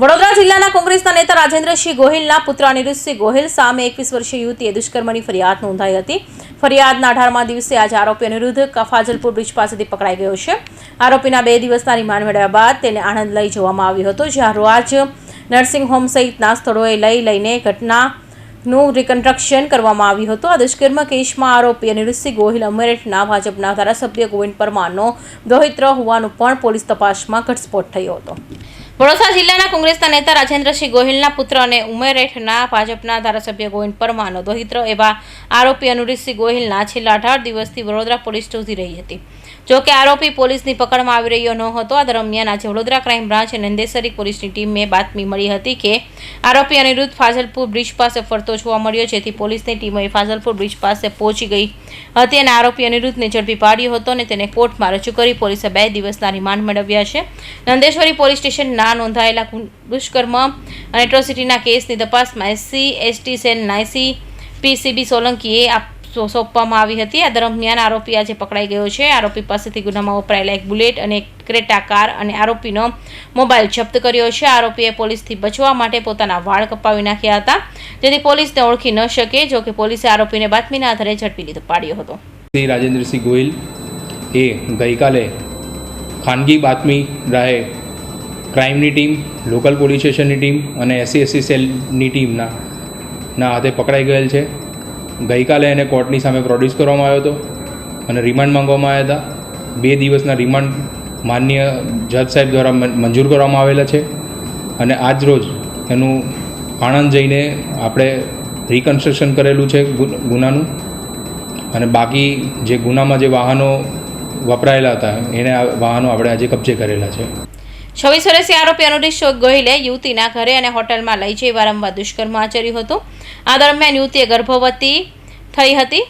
વડોદરા જિલ્લાના કોંગ્રેસના નેતા રાજેન્દ્રસિંહ ગોહિલના પુત્ર અનિરુદ્ધસિંહ ગોહિલ સામે એકવીસ વર્ષીય યુવતીએ દુષ્કર્મની ફરિયાદ નોંધાઈ હતી. ફરિયાદના અઢારમા દિવસે આજે આરોપી અનિરુદ્ધ કફાજલપુર બ્રિજ પાસેથી પકડાઈ ગયો છે. આરોપીના બે દિવસના રિમાન્ડ મેળવ્યા બાદ તેને આણંદ લઈ જવામાં આવ્યો હતો, જ્યાં રોજ નર્સિંગ હોમ સહિતના સ્થળોએ લઈ લઈને ઘટનાનું રિકન્સ્ટ્રક્શન કરવામાં આવ્યું હતું. આ દુષ્કર્મ કેસમાં આરોપી અનિરુદ્ધસિંહ ગોહિલ અમેરેટના ભાજપના ધારાસભ્ય ગોવિંદ પરમારનો દોહિત્ર હોવાનું પણ પોલીસ તપાસમાં ઘટસ્ફોટ થયો હતો. વડોદરા જિલ્લાના કોંગ્રેસના નેતા રાજેન્દ્રસિંહ ગોહિલના પુત્ર અને ઉમેરેઠના ભાજપના ધારાસભ્ય ગોવિંદ પરમારનો દોહિત્ર એવા આરોપી અનુરીતસિંહ ગોહિલના છેલ્લા અઢાર દિવસથી વડોદરા પોલીસ શોધી રહી હતી. જો કે આરોપી પોલીસની પકડમાં આવી રહ્યો ન હતો, આ દરમિયાન આજે વડોદરા ક્રાઇમ બ્રાન્ચ અને નંદેસરી પોલીસની ટીમને બાતમી મળી હતી કે આરોપી અનિરુદ્ધ ફાઝલપુર બ્રિજ પાસે ફરતો જોવા મળ્યો, જેથી પોલીસની ટીમે ફાઝલપુર બ્રિજ પાસે પહોંચી ગઈ હતી અને આરોપી અનિરુદ્ધને ઝડપી પાડ્યો હતો અને તેને કોર્ટમાં રજૂ કરી પોલીસે બે દિવસના રિમાન્ડ મેળવ્યા છે. નંદેશ્વરી પોલીસ સ્ટેશનના નોંધાયેલા દુષ્કર્મ અને એટ્રોસિટીના કેસની તપાસમાં એસસી એસટી સેલ નાયસી પીસીબી સોલંકીએ સોંપવામાં આવી હતી. આ દરમિયાન આરોપી આજે પકડાઈ ગયો છે. આરોપી પાસેથી ગુનામાં વપરાયેલા એક બુલેટ અને એક ક્રેટા કાર અને આરોપીનો મોબાઈલ જપ્ત કર્યો છે. આરોપીએ પોલીસથી બચવા માટે પોતાના વાળ કપાવી નાખ્યા હતા. જેથી પોલીસને ઓળખી ન શકે, જો કે પોલીસે આરોપીને બાતમીના આધારે ઝડપી લીધો પાડ્યો હતો. રાજેન્દ્રસિંહ ગોહિલ એ ગઈકાલે ખાનગી બાતમી રાહે ક્રાઇમની ટીમ લોકલ પોલીસ સ્ટેશનની ટીમ અને એસસી એસસી સેલની ટીમના ના હાથે પકડાઈ ગયેલ છે. ગઈકાલે એને કોર્ટની સામે પ્રોડ્યુસ કરવામાં આવ્યો હતો અને રિમાન્ડ માંગવામાં આવ્યા હતા. બે દિવસના રિમાન્ડ માન્ય જજ સાહેબ દ્વારા મંજૂર કરવામાં આવેલા છે અને આજ રોજ એનું આણંદ જઈને આપણે રિકન્સ્ટ્રક્શન કરેલું છે ગુનાનું. અને બાકી જે ગુનામાં જે વાહનો વપરાયેલા હતા, એને વાહનો આપણે આજે કબજે કરેલા છે. છવ્વીસ વર્ષીય આરોપી અનુરીશ ગોહિલે યુવતીના ઘરે અને હોટલમાં લઈ જઈ વારંવાર દુષ્કર્મ આચર્યું હતું. આ દરમિયાન યુવતીએ ગર્ભવતી થઈ હતી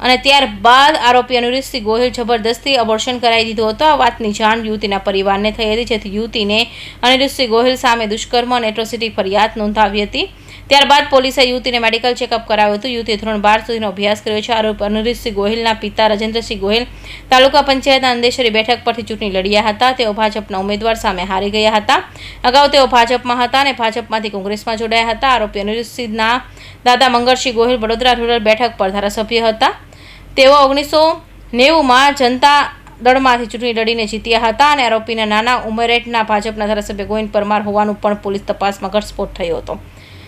અને ત્યારબાદ આરોપી અનુરીશસિંહ ગોહિલ જબરદસ્તી અબોર્શન કરાવી દીધું હતું. આ વાતની જાણ યુવતીના પરિવારને થઈ હતી, જેથી યુવતીને અનિરુદ્ધસિંહ ગોહિલ સામે દુષ્કર્મ અને એટ્રોસિટી ફરિયાદ નોંધાવી હતી. ત્યારબાદ પોલીસે યુવતીને મેડિકલ ચેકઅપ કરાવ્યું હતું. યુવતીએ ધોરણ બાર સુધીનો અભ્યાસ કર્યો છે. આરોપ અનુરીતસિંહ ગોહિલના પિતા રજેન્દ્રસિંહ ગોહિલ તાલુકા પંચાયતના અંદેશ્વરી બેઠક પરથી ચૂંટણી લડ્યા હતા. તેઓ ભાજપના ઉમેદવાર સામે હારી ગયા હતા. અગાઉ તેઓ ભાજપમાં હતા અને ભાજપમાંથી કોંગ્રેસમાં જોડાયા હતા. આરોપી અનિરુદ્ધસિંહના દાદા મંગળસિંહ ગોહિલ વડોદરા રૂરલ બેઠક પર ધારાસભ્ય હતા. તેઓ ઓગણીસો નેવુંમાં જનતા દળમાંથી ચૂંટણી લડીને જીત્યા હતા અને આરોપીના નાના ઉમરેટના ભાજપના ધારાસભ્ય ગોવિંદ પરમાર હોવાનું પણ પોલીસ તપાસમાં ઘટસ્ફોટ થયો હતો.